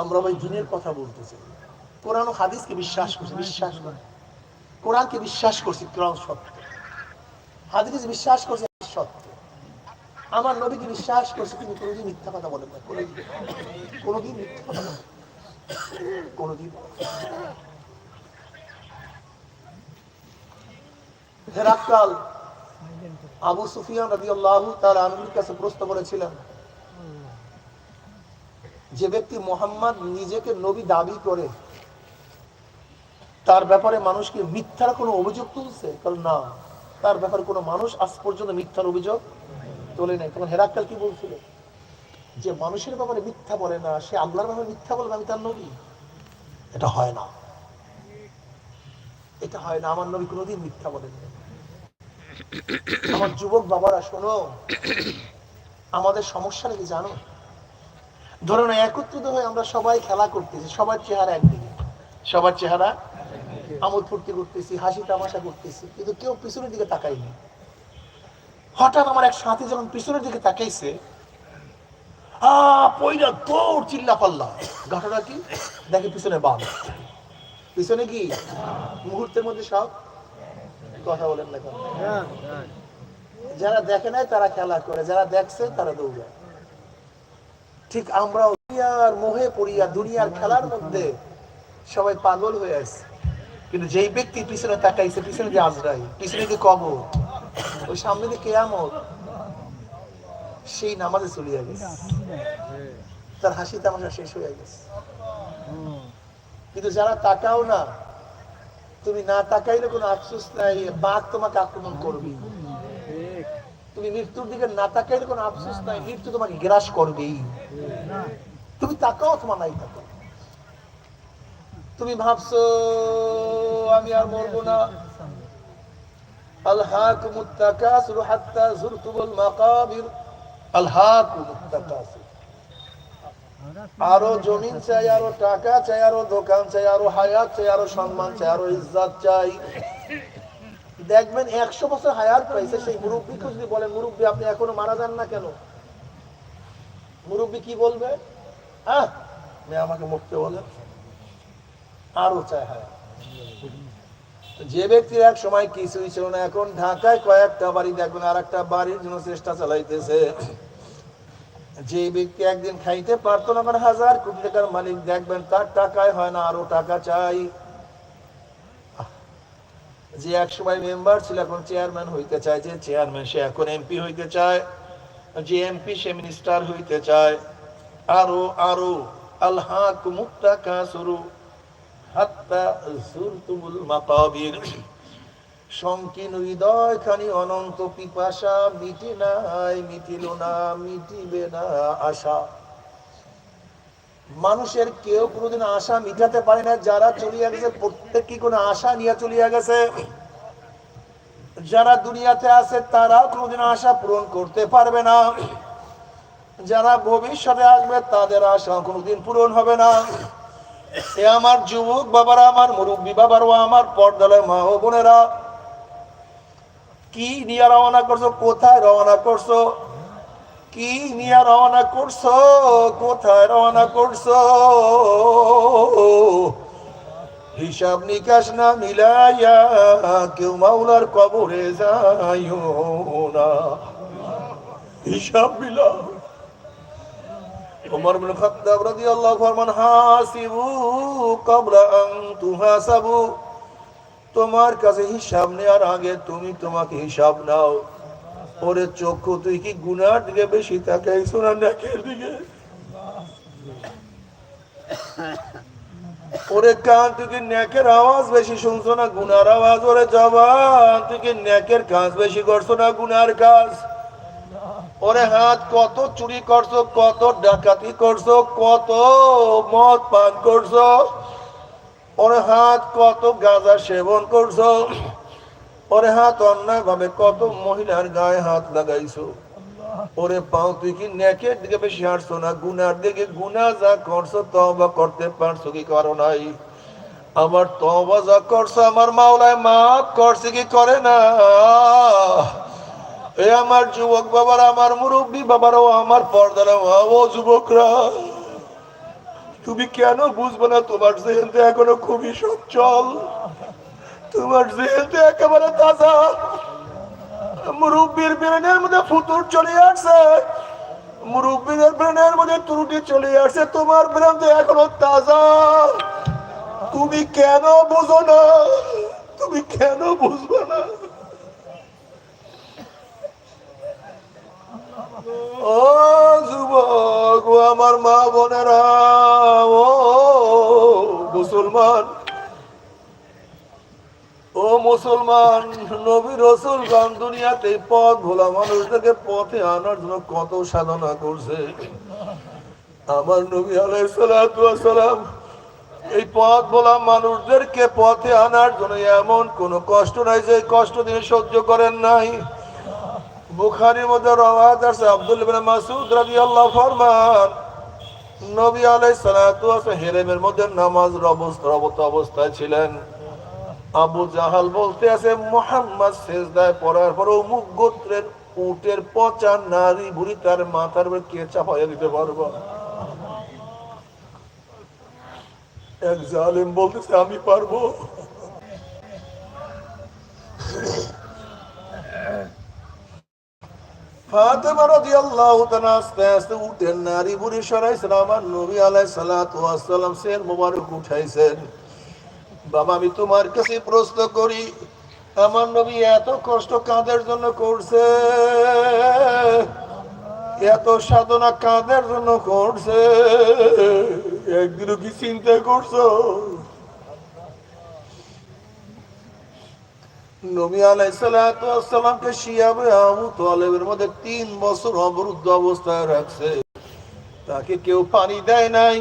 আমরা ওই দিনের কথা বলতেছি। কোরআন হাদিসকে বিশ্বাস করছি, বিশ্বাস করে কোরআনকে বিশ্বাস করছি, কোরআন সত্য। হাদিস বিশ্বাস করছি সত্য। আমার নবীকে বিশ্বাস করছি তিনি কোনোদিন মিথ্যা কথা বলেন না, কোনোদিন। কোনোদিন মিথ্যা কথা কোনোদিন। হেরাক্কাল আবু সুফিয়ান রাজি আল্লাহ তার আনবির কাছে প্রশ্ন করেছিলেন যে ব্যক্তি মোহাম্মদ নিজেকে নবী দাবি করে, তার ব্যাপারে মানুষকে মিথ্যার কোনো অভিযোগ তুলছে? কারণ না, তার ব্যাপারে কোনো মানুষ আজ পর্যন্ত মিথ্যার অভিযোগ তোলে নাই। তখন হেরাক্কাল কি বলছিল? যে মানুষের ব্যাপারে মিথ্যা বলে না, সে আল্লাহর ব্যাপারে মিথ্যা বলে আমি তার নবী? এটা হয় না। এটা হয় না, আমার নবী কোনোদিন মিথ্যা বলেন। আমার যুবক বাবারা, শোনো, আমাদের সমস্যা নাকি জানো? ধরুন একত্রিত হয়ে আমরা সবাই খেলা করতেছি সবার চেহারা একদিকে। সবার চেহারা আমোদ ফুর্তি করতেছি হাসি তামাশা করতেছি কিন্তু কেউ পিছনের দিকে তাকাইনি হঠাৎ আমার এক সাথী যখন পিছনের দিকে তাকাইছে আহ পয়লা দৌড় চিল্লা পাল্লা। ঘটনা কি? দেখে পিছনে বাম। পিছনে কি? মুহূর্তের মধ্যে সব কথা বলেন না কেন? যারা দেখে নাই তারা খেলা করে যারা দেখছে তারা দৌড়ায়। ঠিক আমরা দুনিয়ার মোহে পড়িয়া, দুনিয়ার খেলার মধ্যে সবাই পাগল হয়ে আছে। কিন্তু যেই ব্যক্তি পিছনে তাকাইছে, পিছনে যে আজরাই পিছনে যে কবর, ওই সামনে যে কেয়ামত, সেই নামাজে চলিয়া গেছে। তার হাসি তামাশা শেষ হয়ে গেছে। কিন্তু যারা তাকাও না, তুমি না তাকাইলে কোনো আফসোস নাই, বাঘ তোমাকে আক্রমণ করবে। তুমি মৃত্যুর দিকে না তাকাইলে কোনো আফসোস নাই, মৃত্যু তোমাকে গ্রাস করবেই। তুমি তাকাও তোমার নাই তাকাও। তুমি ভাবছ, আমি আর মরবো না। তাকাসুর আরও জমিন চাই, আরও টাকা চাই, আরও দোকান চাই, আরও হায়াত চাই, আরও সম্মান চাই, আরও ইজ্জত চাই। দেখবেন একশো বছর হায়াত পাইছে সেই মুরব্বীকে যদি বলেন, মুরব্বী, আপনি এখনও মারা যান না কেন? মুরব্বী কি বলবে? আহ, মেয়ে আমাকে মরতে বলে, আরও চায় হায়াত। যে ব্যক্তির এক সময় কিছুই ছিল না, এখন ঢাকায় কয়েকটা বাড়ি দেখবেন আর একটা বাড়ির জন্য চেষ্টা চালাইতেছে। যে ব্যক্তি একদিন খাইতে পারতো না হাজার কোটি টাকার মালিক, দেখবেন তার টাকায় হয় না, আরও টাকা চাই। যে এক সময় মেম্বার ছিল, এখন চেয়ারম্যান হইতে চায়, যে চেয়ারম্যান সে এখন এমপি হইতে চায়, যে এমপি সে মিনিস্টার হইতে চায়। আরও আরও আল্লাহ মুক্তা শুরু হাত্তা জুরতুমুল মাকাবির। সংকীর্ণ হৃদয় খানি অনন্ত পিপাসা মিটি নাই মিটিল না, মিটিবে না আশা। মানুষের কেউ কোনোদিন আশা মিটাতে পারে না, যারা চলিয়া গেছে প্রত্যেক কি কোনো আশা নিয়ে চলিয়া গেছে। যারা দুনিয়াতে আছে তারা কোনোদিন আশা পূরণ করতে পারবে না। যারা ভবিষ্যতে আসবে, তাদের আশা কোনোদিন পূরণ হবে না। সে আমার যুবক বাবারা, আমার মুরব্বী বাবারা, আমার পর্দালয় মা ও বোনেরা, কি নিয়ে রওনা করছ, কোথায় রওনা করছ? কি নিয়ে রওনা করছ? কোথায় রওনা করছ? হিসাব নিকাশ না মিলাইয়া কেউ মাওলার কবরে যাইও না। হিসাব মিলাও। ওমর বিন খাত্তাব রাদিয়াল্লাহু ফরমান, হাসিবু ক্বাবলা আন তুহাসাবু। তোমার কাছে হিসাব নেওয়ার আগে তুমি তোমাকে হিসাব নাও। ওরে চক্ষু, তুই কি গুনার দিকে বেশি তাকাইছো ওরে কান, তুই কি নেকের আওয়াজ বেশি শুনছো না গুনার আওয়াজ? ওরে জবান, তুই কি নেকের কাজ বেশি করছ না গুনার কাজ? ওরে হাত কত চুরি করছ, কত ডাকাতি করছ, কত মদ পান করছ? ওরে হাত কত গাঁজা সেবন করছ? ওরে হাত অন্যায় ভাবে কত মহিলার গায়ে হাত লাগাইছো? ওরে পাও তুই কি নেকের দিকে বেশি হাঁটছো না? গুনার দিকে গুনা যা করছ তবা করতে পারছ কি করো নাই? আমার তবা যা করছ আমার মাওলায় মাফ করছে কি করে না? এ আমার যুবক বাবার আমার মুরব্বী বাবারাও আমার পর্দারা ও যুবকরা তুমি কেন বুঝবে না তোমার জেহেলতে এখনও খুবই সচ্ছল? তোমার জেহেলতে একেবারে তাজা। মুরব্বীর ব্রেনের মধ্যে ফুতুর চলে আসছে। মুরব্বীদের ব্রেনের মধ্যে ত্রুটি চলে আসছে। তোমার ব্রেন তো এখনও তাজা। তুমি কেন বুঝো না? তুমি কেন বুঝবে না? ও যুবক আমার মা বোনেরা। মুসলমান, নবী রসুল গান দুনিয়াতে পথ ভোলা মানুষদেরকে পথে আনার জন্য কত সাধনা করছে। আমার নবী আলাইসালাম এই পথ ভোলা মানুষদেরকে পথে আনার জন্য এমন কোন কষ্ট নাই যে কষ্ট তিনি সহ্য করেন নাই। বুখারির মধ্যে রওয়াত আছে, আব্দুল ইবনে মাসউদ রাদিয়াল্লাহু ফরমান, নবী আলাইহিস সালাতু হেরেমের মধ্যে নামাজ রবত অবস্থায় ছিলেন। আবু জাহাল বলতে আছে, মোহাম্মদ সেজদায় পড়ার পর অমুক গোত্রের উটের পচা নারী বুড়ি তার মাথার উপর কে চাপাইয়া দিতে পারব? এক বলতেছে, আমি পারব। উটের নারী বুড়ি সরাইছেন, আমার নবী সালাম সের মোবারক উঠাইছেন। বাবা, আমি তোমার কাছে প্রশ্ন করি, আমার নবী এত কষ্ট কাঁদের জন্য করছে? এত সাধনা কাঁদের জন্য করছে? একদিনও কি চিন্তা করছ? নবী আলাইসালামকে শিয়াবে আবু তলেবের মধ্যে তিন বছর অবরুদ্ধ অবস্থায় রাখছে। তাকে কেউ পানি দেয় নাই,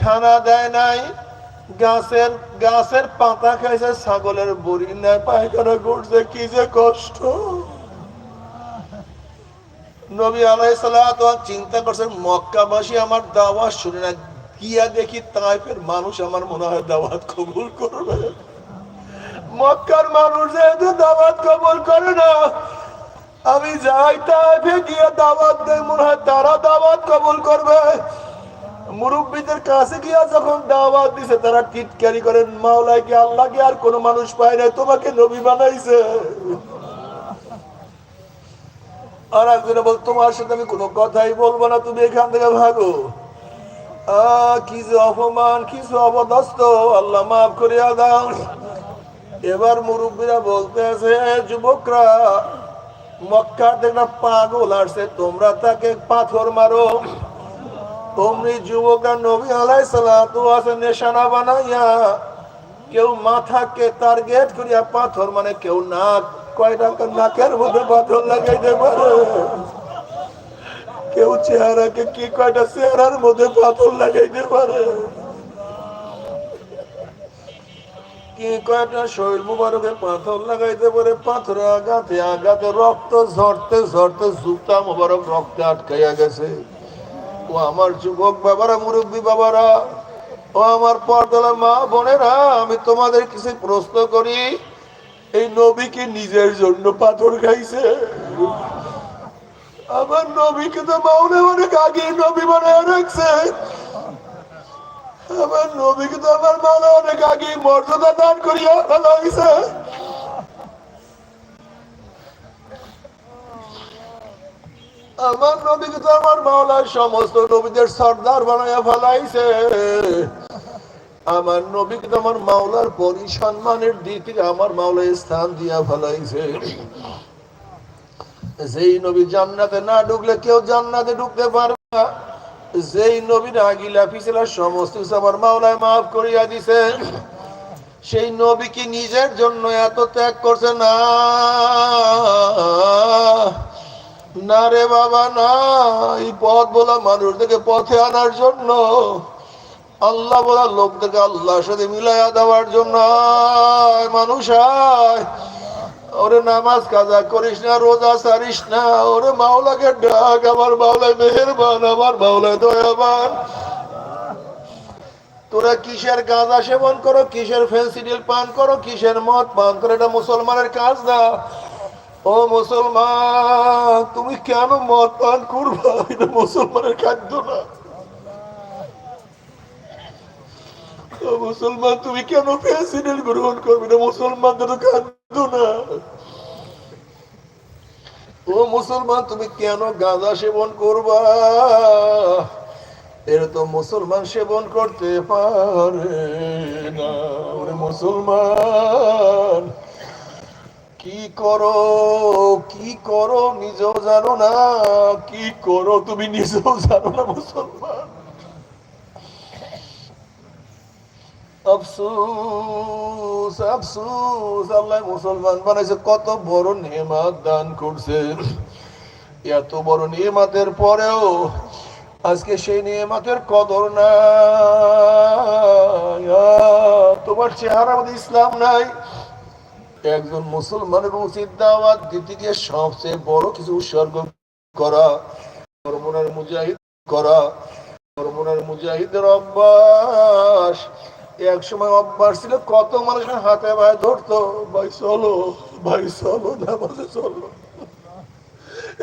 খানা দেয় নাই গাছের গাছের পাতা খাইছে, ছাগলের বড়ি নেয় পায়খানা করছে, কি যে কষ্ট। নবী আলাই চিন্তা করছেন মক্কাবাসী আমার দাওয়াত শুনে না, গিয়া দেখি তাইফের মানুষ আমার মনে হয় দাওয়াত কবুল করবে। মক্কার মানুষ যেহেতু দাওয়াত কবুল করে না, আমি যাই তাইফে গিয়ে দাওয়াত দেয় মনে হয় তারা দাওয়াত কবুল করবে। মুরব্বীদের কাছে গিয়া যখন দাওয়াত দিছে, তারা টিটকারি করেন, মাওলায় কি আল্লাহ কি আর কোনো মানুষ পায় না তোমাকে নবী বানাইছে। আর বল তোমার সাথে আমি কোনো কথাই বলব না, তুমি এখান থেকে ভাগো। কি যে অপমান কিছু অবদস্ত আল্লাহ মাফ করিয়া দাও। এবার মুরব্বীরা বলতে আছে যুবকরা, মক্কার একটা পাগল আসছে, তোমরা তাকে পাথর মারো। তোমরি যুবকরা নবী আলাই আছে নেশানা বানাইয়া কেউ মাথাকে টার্গেট করিয়া পাথর মানে কেউ নাক, কয়টা নাকের মধ্যে পাথর লাগাইতে পারে? কেউ চেহারাকে কি কয়টা চেহারার মধ্যে পাথর লাগাইতে পারে? কি কয়টা শরীর মুবারকে পাথর লাগাইতে পারে? পাথরে আঘাতে আঘাতে রক্ত ঝরতে ঝরতে জুতা মুবারক রক্তে আটকাইয়া গেছে। ও আমার যুবক বাবারা, মুরব্বী বাবারা, ও আমার পর্দালা মা বোনেরা, আমি তোমাদের কিছু প্রশ্ন করি। এই নবীকে নিজের জন্য পাথর খাইছে? আমার নবীকে তো মাউনে অনেক আগে নবী বানায় রাখছে। আমার নবীকে তো আমার মালা অনেক আগে মর্যাদা দান করিয়া ফেলা হয়েছে আমার নবীকে তো আমার মাওলার সমস্ত নবীদের সর্দার বানাইয়া ফেলাইছে। আমার নবীকে তো আমার মাওলার পরিসম্মানের দিক থেকে আমার মাওলায় স্থান দিয়া ফেলাইছে। যেই নবী জান্নাতে না ঢুকলে কেউ জান্নাতে ঢুকতে পারবে না। যেই নবীর আগিলা পিছিলা সমস্ত আমার মাওলায় মাফ করিয়া দিছে। সেই নবী কি নিজের জন্য এত ত্যাগ করছে না? না রে বাবা না এই পথ বলা মানুষদেরকে পথে আনার জন্য। আল্লাহ বলা লোকদেরকে আল্লাহর সাথে মিলাইয়া দেওয়ার জন্য। মানুষ ওরে নামাজ কাজা করিস না, রোজা সারিস না। ওরে মাওলাকে ডাক, আমার মাওলায় মেহেরবান, আমার মাওলায় দয়াবান। তোরা কিসের গাঁজা সেবন করো, কিসের ফেন্সিডিল পান করো, কিসের মদ পান করো, এটা মুসলমানের কাজ না। ও মুসলমান, তুমি কেন মদ পান করবা? এটা মুসলমানের খাদ্য না। মুসলমান, তুমি কেন প্রেসিডেন্ট গ্রহণ করবে? না মুসলমানদের কাঁদো না। ও মুসলমান, তুমি কেন গাঁজা সেবন করবা? এর তো মুসলমান সেবন করতে পারে না। মুসলমান কি করো? কি করো? নিজেও জানো না। কি করো? তুমি নিজেও জানো না, মুসলমান। আফসোস আফসোস। আল্লাহ মুসলমান বানাইছে, কত বড় নেমাত দান করছে। এত বড় নিয়মাতের পরেও আজকে সেই নিয়মাতের কদর না তোমার চেহারা ইসলাম নাই। একজন মুসলমানের উচিত দাওয়াত দিতে গিয়ে সবচেয়ে বড় কিছু উৎসর্গ করা ধর্মনার মুজাহিদ করা ধর্মনার মুজাহিদের অভ্যাস। এক সময় অভ্যাস ছিল, কত মানুষের হাতে ভাই ধরতো, ভাই, চলো ভাই, চলো, নামাজে চলো।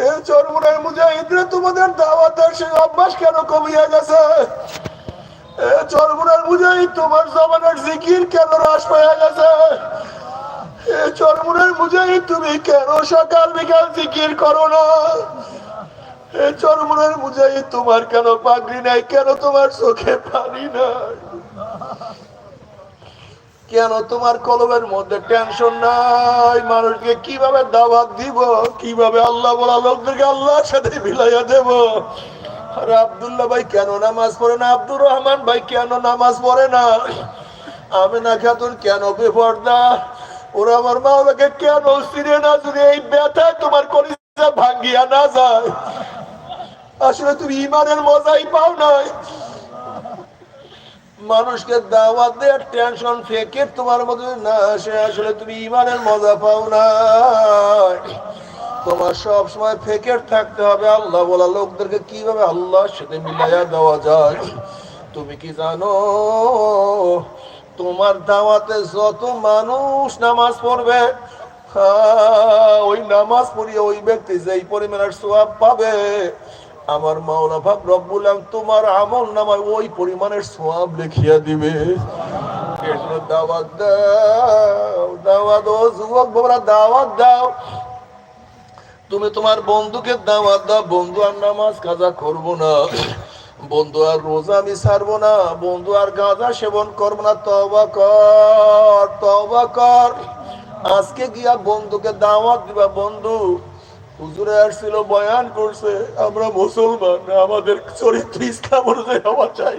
এ চরমুনার মুজাহিদরা তোমাদের দাওয়াতের সেই অভ্যাস কেন কমিয়ে গেছে? এ চরমুনার মুজাহিদ, তোমার জমানের জিকির কেন হ্রাস পেয়ে গেছে? এ চরমুনার মুজাহিদ, তুমি কেন সকাল বিকাল জিকির করো না? এ চরমুনার মুজাহিদ, তোমার কেন পাগড়ি নাই? কেন তোমার চোখে পানি নাই? কেন তোমার কলমের মধ্যে টেনশন নাই? মানুষকে কীভাবে দাওয়াত দিব? কীভাবে আল্লাহ বলা লোকদেরকে আল্লাহর সাথে মিলাইয়া দেব? আর আব্দুল্লাহ ভাই, কেন নামাজ পড়ে না? আব্দুর রহমান ভাই, কেন নামাজ পড়ে না? আমিনা খাতুন, কেন বেপর্দা? ওরা আমার কেন সিরে না যদি এই ব্যথায় তোমার কলিজা ভাঙ্গিয়া না যায়। আসলে তুমি ইমানের মজাই পাও নাই। মানুষকে দাওয়াত দেওয়ার টেনশন ফেকে তোমার মধ্যে না আসে, আসলে তুমি ইমানের মজা পাও না তোমার সব সময় ফেকের থাকতে হবে, আল্লাহ বলা লোকদেরকে কীভাবে আল্লাহর সাথে মিলাইয়া দেওয়া যায়? তুমি কি জানো? তোমার দাওয়াতে যত মানুষ নামাজ পড়বে হ্যাঁ, ওই নামাজ পড়িয়ে ওই ব্যক্তি যেই পরিমাণের সোয়াব পাবে আমার মাওলা ভাব রব্বুল তোমার আমল নামায় ওই পরিমাণের সোয়াব লিখিয়া দিবে। দাওয়াত দাও দাওয়াত ও যুবক বাবারা দাওয়াত দাও। তুমি তোমার বন্ধুকে দাওয়াত দাও বন্ধু আর নামাজ কাজা করব না। বন্ধু আর রোজা আমি ছাড়বো না, বন্ধু আর গাঁজা সেবন করব না তবা কর তবা কর। আজকে গিয়া বন্ধুকে দাওয়াত দিবা, বন্ধু। হুজুরে আসছিল, বয়ান করছে, আমরা মুসলমান, আমাদের চরিত্র ইসলাম অনুযায়ী হওয়া চাই।